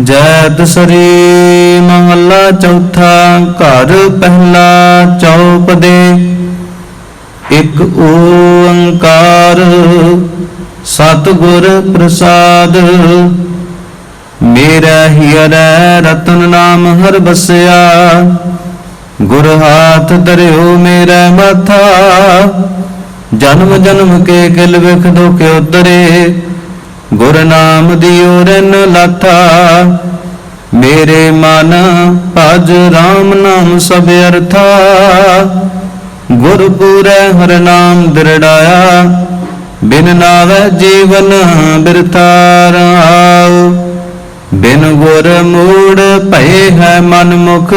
ਜੈ ਦਸਰੀ ਮਹੱਲਾ ਚੌਥਾ ਘਰ ਪਹਿਲਾ ਚੌਪ ਦੇ। ਇੱਕ ਓੰਕਾਰ ਸਤਿਗੁਰ ਪ੍ਰਸਾਦ। ਮੇਰਾ ਹਿਰੈ ਰਤਨ ਨਾਮ ਹਰ ਬਸਿਆ। ਗੁਰ ਹਾਥ ਧਰਿਓ ਮੇਰਾ ਮਾਥਾ। ਜਨਮ ਜਨਮ ਕੇ ਕਿਲ ਵਿਖ ਦੁਖ ਉਤਰੇ। ਗੁਰ ਨਾਮ ਦਿਓ ਰਨ ਲਾਥਾ, ਮੇਰੇ ਮਨ ਭਜ RAM ਨਾਮ ਸਭ ਅਰਥਾ। ਗੁਰ ਪੂਰੈ ਹਰ ਨਾਮ ਦਿਰੜਾਇਆ ਬਿਨ ਨਾਵੈ ਜੀਵਨ ਬਿਰਥਾ ਰਹਾਉ ਬਿਨ ਗੁਰ ਮੂੜ ਭਏ ਹੈ ਮਨ ਮੁਖ,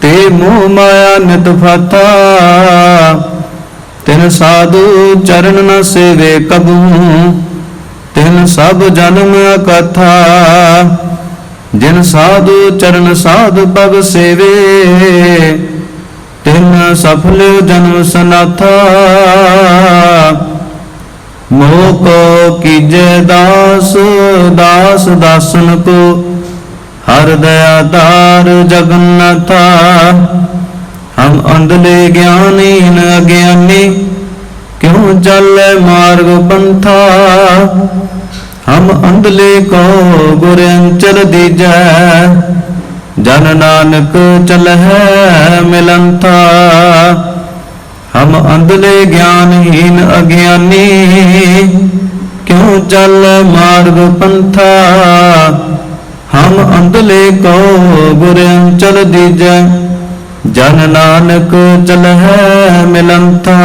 ਤੇ ਮੋਹ ਮਾਇਆ ਨਿਤ ਫਾਤਾ। ਤਿਨ ਸਾਧੂ ਚਰਨ ਨ ਸੇਵੇ ਕਬੂ ਸਭ ਜਨਮ ਕਥਾ। ਜਿਨ ਸਾਧੂ ਚਰਨ ਸਾਧ ਪਗ ਸੇਵੇ, ਤਿਨ ਸਫਲ ਜਨਮ ਸਨਾਥਾ। ਮੋਹ ਕੋ ਕੀਜੈ ਦਾਸ ਦਾਸ ਦਾਸਨ ਕੋ, ਹਰ ਦਇਆ ਜਗਨਨਾਥਾ। ਹਮ ਅੰਧਲੇ ਗਿਆਨੀਨ ਅਗਿਆਨੀ ਕਿਉ ਮਾਰਗ ਪੰਥਾ। ਹਮ ਅੰਧਲੇ ਕੋ ਗੁਰ ਅੰਚਲ ਦੀਜੈ। ਜਨ ਨਾਨਕ ਚਲਹਿ ਮਿਲੰਥਾ। ਹਮ ਅੰਧਲੇ ਗਿਆਨਹੀਨ ਅਗਿਆਨੀ। ਕਿਉ ਚੱਲ ਮਾਰਗ ਪੰਥਾ। ਹਮ ਅੰਧਲੇ ਕੋ ਗੁਰ ਅੰਚਲ ਦੀਜੈ। ਜਨ ਨਾਨਕ ਚਲਹਿ ਮਿਲੰਥਾ।